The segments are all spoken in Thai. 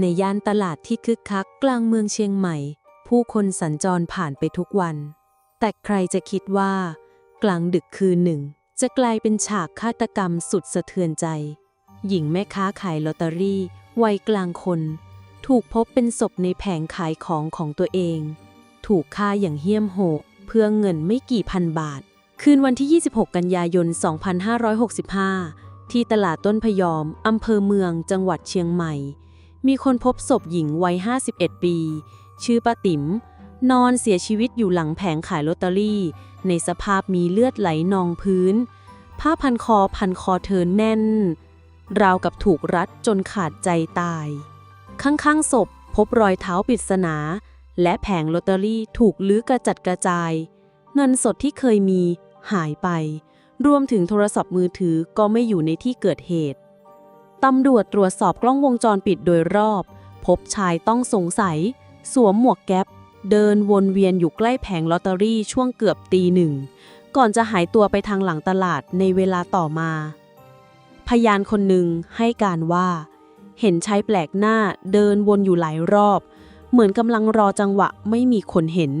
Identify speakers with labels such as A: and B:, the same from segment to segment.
A: ในย่านตลาดที่คึกคักกลางเมืองเชียงใหม่ ผู้คนสัญจรผ่านไปทุกวัน แต่ใครจะคิดว่า กลางดึกคืนหนึ่ง จะกลายเป็นฉากฆาตกรรมสุดสะเทือนใจ หญิงแม่ค้าขายลอตเตอรี่ วัยกลางคน ถูกพบเป็นศพในแผงขายของของตัวเอง ถูกฆ่าอย่างเหี้ยมโหดเพื่อเงินไม่กี่พันบาท คืนวันที่ 26 กันยายน 2565 ที่ตลาดต้นพยอม อำเภอเมืองจังหวัดเชียงใหม่ มีคนพบศพหญิงวัย 51 ปี ชื่อป้าติ๋ม นอนเสียชีวิตอยู่หลังแผงขายลอตเตอรี่ ในสภาพมีเลือดไหลนองพื้น ผ้าพันคอพันคอเธอแน่น ราวกับถูกรัดจนขาดใจตาย ข้างๆศพพบรอยเท้าปริศนา และแผงลอตเตอรี่ถูกลื้อกระจัดกระจาย เงินสดที่เคยมีหายไป รวมถึงโทรศัพท์มือถือก็ไม่อยู่ในที่เกิดเหตุ ตำรวจตรวจสอบกล้องวงจรปิดโดยรอบ พบชายต้องสงสัย สวมหมวกแก๊ป เดินวนเวียนอยู่ใกล้แผงลอตเตอรี่ช่วงเกือบตีหนึ่ง ก่อนจะหายตัวไปทางหลังตลาดในเวลาต่อมา พยานคนหนึ่งให้การว่า เห็นชายแปลกหน้าเดินวนอยู่หลายรอบ เหมือนกำลังรอจังหวะไม่มีคนเห็น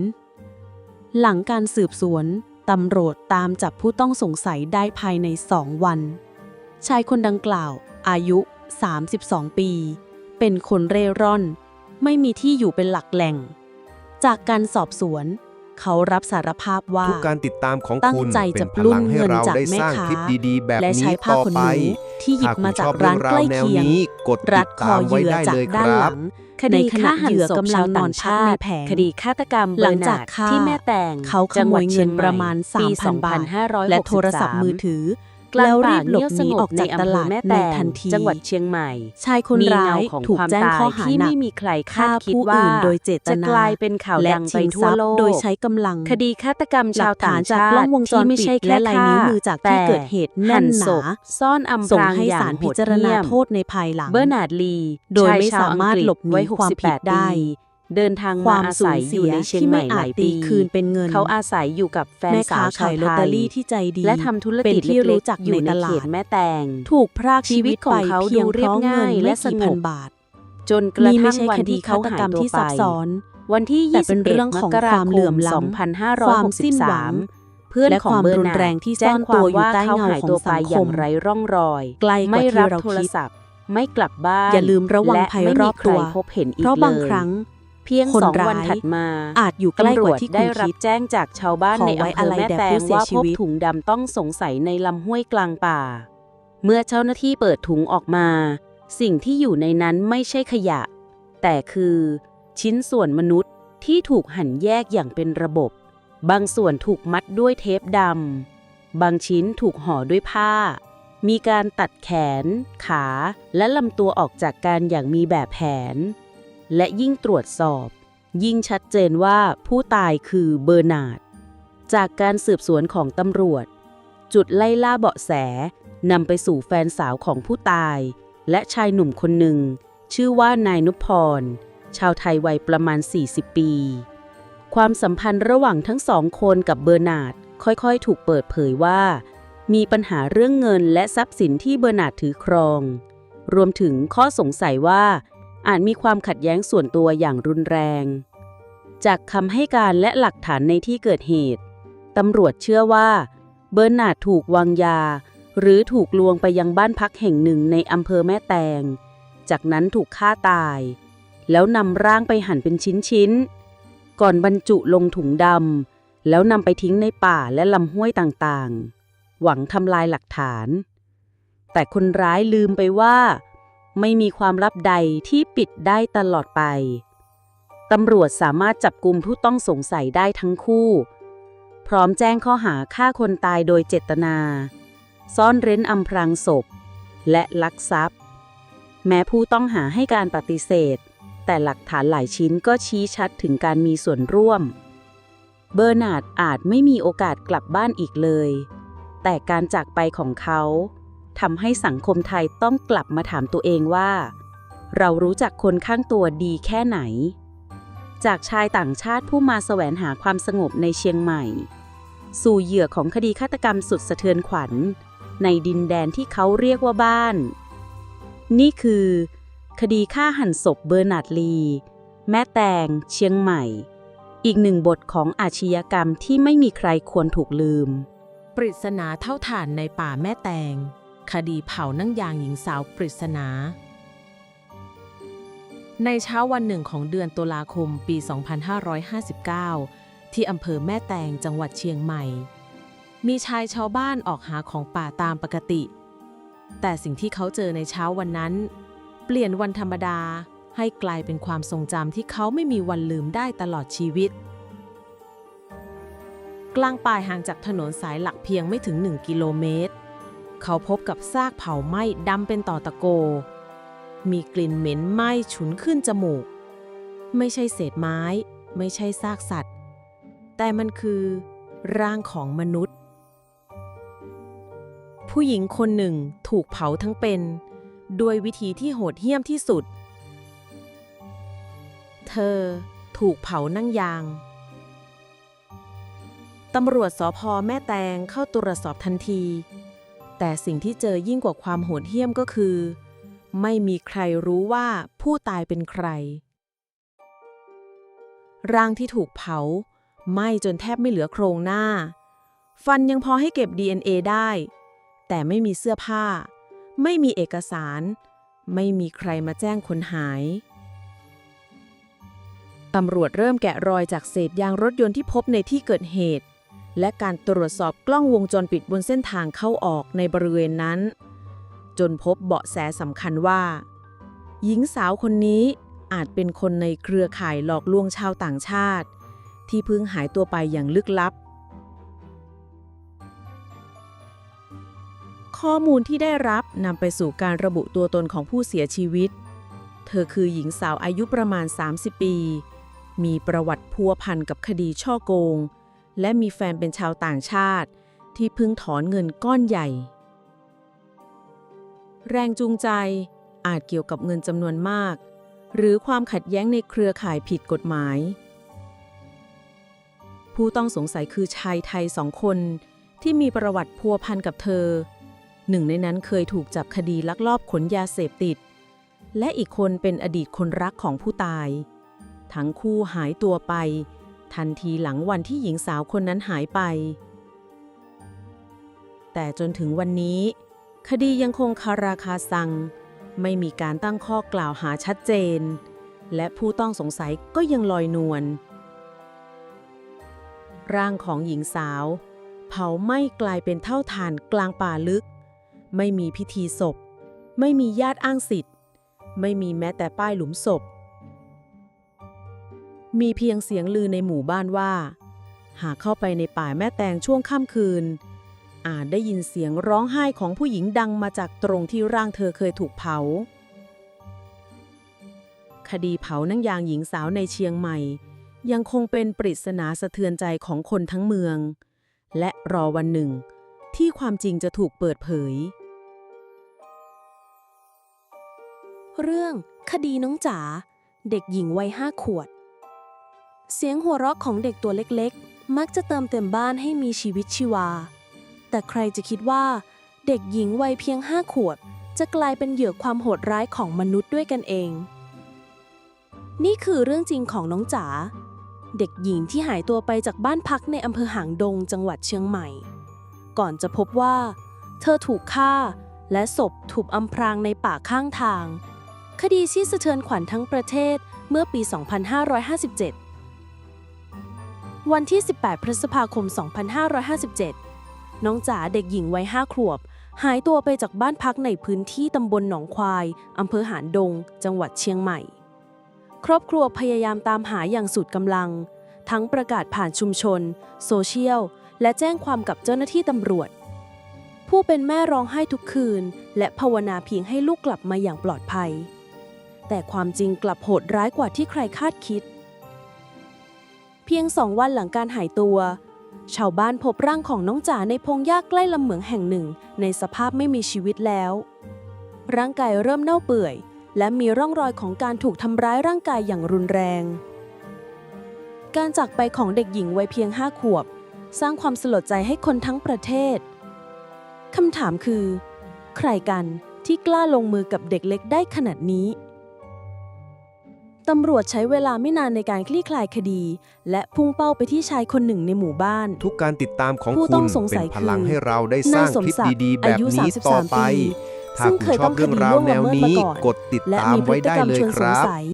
A: หลังการสืบสวนตำรวจตามจับผู้ต้องสงสัยได้ภายในสองวัน ชายคนดังกล่าว อายุ 32 ปี เป็นคนเร่ร่อน ไม่มีที่อยู่เป็นหลักแหล่ง จากการสอบสวน เขารับสารภาพว่า
B: ทุกการติดตามของ
A: ตั้ง
B: คุณ
A: ใจ
B: เป็
A: จะ
B: น
A: ป
B: พ
A: ลุ้
B: ลั
A: น
B: งให้
A: เงิน
B: เรา
A: จาก
B: ได้
A: แม่
B: สร้าง
A: ค้า
B: คลิปดีๆแบบ
A: และ
B: นี้
A: ใช้ผ้า
B: ต่อ
A: ขนห
B: ไป
A: นูที่หยิบ
B: ถ้า
A: มา
B: คุณ
A: จาก
B: ชอบ
A: ร้าน
B: เรื่อง
A: ใก
B: ราว
A: ล้
B: แนว
A: เคียง
B: นี้กด
A: รั
B: ติ
A: ด
B: ด
A: คอ
B: ตาม
A: เห
B: ไว้
A: ยื่อ
B: ได้
A: จาก
B: เลยค
A: ด้าน
B: รั
A: ห
B: บ
A: ลัง
C: คดี
A: ในขณะ
C: ฆ่าหัน
A: เหยื่อ
C: ศพ
A: กำลั
C: ชางว
A: นอ
C: ต่านง
A: พัก
C: ชา
A: ใน
C: ติ
A: แผง
C: คดีฆาตกรรม
A: หลังจาก
C: เบอร์นาร์ด
A: ฆ่า
C: ที่แม่แตง
A: เขาข
C: จัง
A: โม
C: หวัด
A: ย
C: เชี
A: เงิ
C: ย
A: น
C: งให
A: ประมาณ
C: ปี
A: 3,000บาท
C: 2563
A: และโทรศัพท์มือถือ
C: กลาง
A: แล้วรี
C: ป่า
A: บหลบหนีออกจากตลาด
C: แม่
A: ใน
C: แตง
A: ทันที
C: จังหวัดเชียงใหม่
A: ชายคน
C: มี
A: ร้า
C: เงายของ
A: ถูก
C: ความ
A: แจ้ง
C: ตาย
A: ข้อหา
C: ที่
A: หนั
C: ไม่
A: ก
C: มีใครคา
A: ฆ่า
C: ดคิด
A: ผู้
C: ว่า
A: อื่นโดยเจต
C: จะ
A: นาก
C: ลายเป็นข่าว
A: และ
C: ดังไป
A: ชิง
C: ทั่ว
A: ทรัพ
C: โล
A: ย์
C: ก
A: โดยใช้กำลัง
C: คดีฆาตกรรม
A: หลั
C: ชาว
A: กฐา
C: ต่านง
A: จาก
C: ชาติ
A: กล้องวงจร
C: ที่ไม่
A: ปิ
C: ใช่
A: ด
C: แค่
A: และลายนิ้วมือจากที่
C: แต่
A: เกิดเหตุแน่
C: หั่
A: น
C: น
A: ห
C: ศ
A: นา
C: พซ่อนอำพ
A: ส่ง
C: ราง
A: ให้
C: อย่า
A: ศางล
C: โห
A: พิ
C: ด
A: จารณา
C: เหี้ยม
A: โทษในภายหลัง
C: เบอร์นาร์ดลี
A: โดย
C: ช
A: ไม่
C: ชว
A: สามารถ
C: อังกฤษ
A: หลบหนี
C: วัย
A: ความผิด
C: 68
A: ได้
C: ปี เดินทาง
A: ควาา
C: มอา
A: สู
C: ศั
A: ญ
C: ยอ
A: เสี
C: ยู่
A: ย
C: ในเชียง
A: ที่
C: ให
A: ไม่
C: ม่ห
A: อา
C: ลา
A: จ
C: ย
A: ตี
C: ปี
A: คืนเป็นเงิน
C: เขาอาศัยอยู่กับแฟน
A: แม่
C: สา
A: ค้าว
C: ชา
A: ขา
C: วย
A: ลอต
C: ไท
A: เตอยรี่ที่ใจดี
C: และทำธุร
A: เป็น
C: กิจ
A: ที่
C: เล็
A: รู้
C: ก
A: จัก
C: ๆอยู่
A: ใน
C: ใน
A: ต
C: เข
A: ลา
C: ต
A: ด
C: แม่แตง
A: ถูกพราก
C: ชี
A: ชี
C: วิ
A: วิ
C: ต
A: ต
C: ของ
A: ไป
C: เขา
A: เพียง
C: ดู
A: เพ
C: เรียบ
A: ราะเงิน
C: ง่ายและ
A: ไม่กี่
C: สงบ
A: พันบาท
C: จนกระ
A: นี่
C: ทั่
A: ไม่
C: ง
A: ใช่
C: วัน
A: คดี
C: ที่เขา
A: ฆาต
C: หาก
A: รร
C: ย
A: ม
C: ตัว
A: ที่
C: ไป
A: ซับซ้อน
C: วันที่
A: แต่เป็นเรื่องของ
C: 21ก
A: ความเหลื่อมล้ำ
C: มกร
A: ความสิ้นหวัง
C: 2563เพื่อน
A: และ
C: ของ
A: ความ
C: เบอ
A: รุ
C: ร์
A: น
C: นาร์ด
A: แรงที่
C: แจ้
A: ซ่องน
C: ควา
A: ตัว
C: ม
A: อยู่
C: ว่า
A: ใต้
C: เขา
A: เงา
C: หาย
A: ขอ
C: ตัว
A: ง
C: ไป
A: สัง
C: อ
A: ค
C: ย่าง
A: ม
C: ไร้ร่องรอย
A: ไกลกว่า
C: ไม่
A: ที่
C: รับ
A: เรา
C: โทร
A: คิด
C: ศัพท์ ไม่กลับบ้าน
A: อย่าลืมระวัง
C: และ
A: ภัย
C: ไม่
A: ร
C: มี
A: อบ
C: ใค
A: ตัว
C: พบเห็นอีก
A: เพราะบาง
C: เลย
A: ครั้ง
C: เพียง
A: คน
C: สอง
A: ร้าย
C: วันถัดมา
A: อาจอยู่ใกล้
C: ตำร
A: ก
C: ว
A: ว่า
C: จ
A: ที่คุ
C: ได้
A: ณ
C: รั
A: คิ
C: บ
A: ด
C: แจ้งจากชาวบ้าน
A: ขอ
C: ใน
A: ไว้
C: อำเภอ
A: อะไร
C: แม่
A: แด่
C: แต
A: ผู้
C: ง
A: เสีย
C: ว่า
A: ชี
C: พบ
A: วิต
C: ถุงดำต้องสงสัยในลำห้วยกลางป่า เมื่อเจ้าหน้าที่เปิดถุงออกมา สิ่งที่อยู่ในนั้นไม่ใช่ขยะ แต่คือ ชิ้นส่วนมนุษย์ที่ถูกหั่นแยกอย่างเป็นระบบ บางส่วนถูกมัดด้วยเทปดำบางชิ้นถูกห่อด้วยผ้า มีการตัดแขน ขา และลำตัวออกจากกันอย่างมีแบบแผน และยิ่งตรวจสอบ ยิ่งชัดเจนว่าผู้ตายคือเบอร์นาร์ด จากการสืบสวนของตำรวจ จุดไล่ล่าเบาะแสนำไปสู่แฟนสาวของผู้ตาย และชายหนุ่มคนหนึ่ง ชื่อว่านายนุพร ชาวไทยวัยประมาณ 40 ปี ความสัมพันธ์ระหว่างทั้งสองคนกับเบอร์นาร์ดค่อยๆ ถูกเปิดเผยว่า มีปัญหาเรื่องเงินและทรัพย์สินที่เบอร์นาร์ดถือครอง รวมถึงข้อสงสัยว่า อาจมีความขัดแย้งส่วนตัวอย่างรุนแรง จากคำให้การและหลักฐานในที่เกิดเหตุ ตำรวจเชื่อว่า เบอร์นาร์ดถูกวางยา หรือถูกลวงไปยังบ้านพักแห่งหนึ่งในอำเภอแม่แตง จากนั้นถูกฆ่าตาย แล้วนำร่างไปหั่นเป็นชิ้นๆ ก่อนบรรจุลงถุงดำแล้วนำไปทิ้งในป่าและลำห้วยต่างๆ หวังทำลายหลักฐาน แต่คนร้ายลืมไปว่า ไม่มีความลับใดที่ปิดได้ตลอดไป ตำรวจสามารถจับกลุ่มผู้ต้องสงสัยได้ทั้งคู่ พร้อมแจ้งข้อหาฆ่าคนตายโดยเจตนา ซ่อนเร้นอำพรางศพ และลักทรัพย์ แม้ผู้ต้องหาให้การปฏิเสธ แต่หลักฐานหลายชิ้นก็ชี้ชัดถึงการมีส่วนร่วม เบอร์นาร์ดอาจไม่มีโอกาสกลับบ้านอีกเลย แต่การจากไปของเขา ทำให้สังคมไทยต้องกลับมาถามตัวเองว่า เรารู้จักคนข้างตัวดีแค่ไหน จากชายต่างชาติผู้มาแสวงหาความสงบในเชียงใหม่ สู่เหยื่อของคดีฆาตกรรมสุดสะเทือนขวัญ ในดินแดนที่เขาเรียกว่าบ้าน นี่คือ คดีฆ่าหันศพเบอร์นาร์ดลี แม่แตง เชียงใหม่ อีกหนึ่งบทของอาชญากรรมที่ไม่มีใครควรถูกลืม
A: ปริศนาเท่าฐานในป่าแม่แตง คดีเผานั่งยางหญิงสาวปริศนา ในเช้าวันหนึ่งของเดือนตุลาคมปี 2559 ที่อำเภอแม่แตงจังหวัดเชียงใหม่ มีชายชาวบ้านออกหาของป่าตามปกติ แต่สิ่งที่เขาเจอในเช้าวันนั้น เปลี่ยนวันธรรมดาให้กลายเป็นความทรงจำที่เขาไม่มีวันลืมได้ตลอดชีวิต กลางป่าห่างจากถนนสายหลักเพียงไม่ถึง 1 กิโลเมตร เขาพบกับซากเผาไหม้ดำเป็นต่อตะโก มีกลิ่นเหม็นไหม้ฉุนขึ้นจมูก ไม่ใช่เศษไม้ ไม่ใช่ซากสัตว์ แต่มันคือร่างของมนุษย์ ผู้หญิงคนหนึ่งถูกเผาทั้งเป็น ด้วยวิธีที่โหดเหี้ยมที่สุด เธอถูกเผานั่งยางตำรวจสพแม่แตงเข้าตรวจสอบทันที แต่สิ่งที่เจอยิ่งกว่าความโหดเหี้ยมก็คือ ไม่มีใครรู้ว่าผู้ตายเป็นใคร ร่างที่ถูกเผาไหม้จนแทบไม่เหลือโครงหน้า ฟันยังพอให้เก็บ DNA ได้ แต่ไม่มีเสื้อผ้า ไม่มีเอกสาร ไม่มีใครมาแจ้งคนหายตำรวจเริ่มแกะรอยจากเศษยางรถยนต์ที่พบในที่เกิดเหตุ และการตรวจสอบกล้องวงจรปิดบนเส้นทางเข้าออกในบริเวณนั้น จนพบเบาะแสสำคัญว่า หญิงสาวคนนี้อาจเป็นคนในเครือข่ายหลอกลวงชาวต่างชาติ ที่เพิ่งหายตัวไปอย่างลึกลับ ข้อมูลที่ได้รับนำไปสู่การระบุตัวตนของผู้เสียชีวิต เธอคือหญิงสาวอายุประมาณ 30 ปี มีประวัติพัวพันกับคดีช่อโกง และมีแฟนเป็นชาวต่างชาติ ที่เพิ่งถอนเงินก้อนใหญ่ แรงจูงใจอาจเกี่ยวกับเงินจำนวนมาก หรือความขัดแย้งในเครือข่ายผิดกฎหมาย ผู้ต้องสงสัยคือชายไทยสองคนที่มีประวัติพัวพันกับเธอ หนึ่งในนั้นเคยถูกจับคดีลักลอบขนยาเสพติด และอีกคนเป็นอดีตคนรักของผู้ตาย ทั้งคู่หายตัวไป ทันทีหลังวันที่หญิงสาวคนนั้นหายไป แต่จนถึงวันนี้ คดียังคงคาราคาซัง ไม่มีการตั้งข้อกล่าวหาชัดเจน และผู้ต้องสงสัยก็ยังลอยนวล ร่างของหญิงสาว เผาไหม้กลายเป็นเท่าฐานกลางป่าลึก ไม่มีพิธีศพ ไม่มีญาติอ้างสิทธิ์ ไม่มีแม้แต่ป้ายหลุมศพ มีเพียงเสียงลือในหมู่บ้านว่า หากเข้าไปในป่าแม่แตงช่วงค่ำคืน อาจได้ยินเสียงร้องไห้ของผู้หญิงดังมาจากตรงที่ร่างเธอเคยถูกเผา คดีเผานั่งยางหญิงสาวในเชียงใหม่ ยังคงเป็นปริศนาสะเทือนใจของคนทั้งเมือง และรอวันหนึ่ง ที่ความจริงจะถูกเปิดเผย
B: เรื่อง คดีน้องจ๋าเด็กหญิงวัยห้าขวด เสียงหัวเราะของเด็กตัวเล็กๆ มักจะเติมเต็มบ้านให้มีชีวิตชีวา แต่ใครจะคิดว่า เด็กหญิงวัยเพียงห้าขวบ จะกลายเป็นเหยื่อความโหดร้ายของมนุษย์ด้วยกันเอง นี่คือเรื่องจริงของน้องจ๋าเด็กหญิงที่หายตัวไปจากบ้านพักในอำเภอหางดงจังหวัดเชียงใหม่ ก่อนจะพบว่า เธอถูกฆ่า และศพถูกอำพรางในป่าข้างทาง คดีที่สะเทือนขวัญทั้งประเทศเมื่อปี 2557 วันที่ 18 พฤษภาคม 2557 น้องจ๋าเด็กหญิงวัย5ขวบ หายตัวไปจากบ้านพักในพื้นที่ตำบลหนองควาย อำเภอหานดง จังหวัดเชียงใหม่ ครอบครัวพยายามตามหาอย่างสุดกำลัง ทั้งประกาศผ่านชุมชน โซเชียล และแจ้งความกับเจ้าหน้าที่ตำรวจ ผู้เป็นแม่ร้องไห้ทุกคืน และภาวนาเพียงให้ลูกกลับมาอย่างปลอดภัย แต่ความจริงกลับโหดร้ายกว่าที่ใครคาดคิด เพียงสองวันหลังการหายตัว ชาวบ้านพบร่างของน้องจ๋าในพงหญ้าใกล้ลำเหมืองแห่งหนึ่ง ในสภาพไม่มีชีวิตแล้ว ร่างกายเริ่มเน่าเปื่อย และมีร่องรอยของการถูกทำร้ายร่างกายอย่างรุนแรง การจากไปของเด็กหญิงวัยเพียงห้าขวบ สร้างความสลดใจให้คนทั้งประเทศคำถามคือ ใครกันที่กล้าลงมือกับเด็กเล็กได้ขนาดนี้
A: ตำรวจใช้เวลาไม่นานในการคลี่คลายคดี และพุ่งเป้าไปที่ชายคนหนึ่งในหมู่บ้าน
B: ทุกการติดตามของ
A: ผู้
B: คุ
A: ต้
B: ณ
A: องสงสั
B: เป็
A: ย
B: นพลัง
A: คือ
B: ให้เราได้สร้างคลิปดีๆ แบบ
A: อายุ
B: นี้ต่อ
A: 33
B: ไป
A: ปี
B: ถ้า
A: ซึ่ง
B: คุณ
A: เคย
B: ช
A: ต้
B: อ
A: อบงค
B: เรื่อง
A: ดี
B: รา
A: ล่
B: ว
A: วง
B: แน
A: ละ
B: ว
A: เมิด
B: นี้
A: มาก่อน
B: กดติด
A: และ
B: ตาม
A: มีพฤ
B: ไว้
A: ติ
B: ได้
A: กรรม
B: เลย
A: ชวน
B: ค
A: สง
B: รับ
A: สัย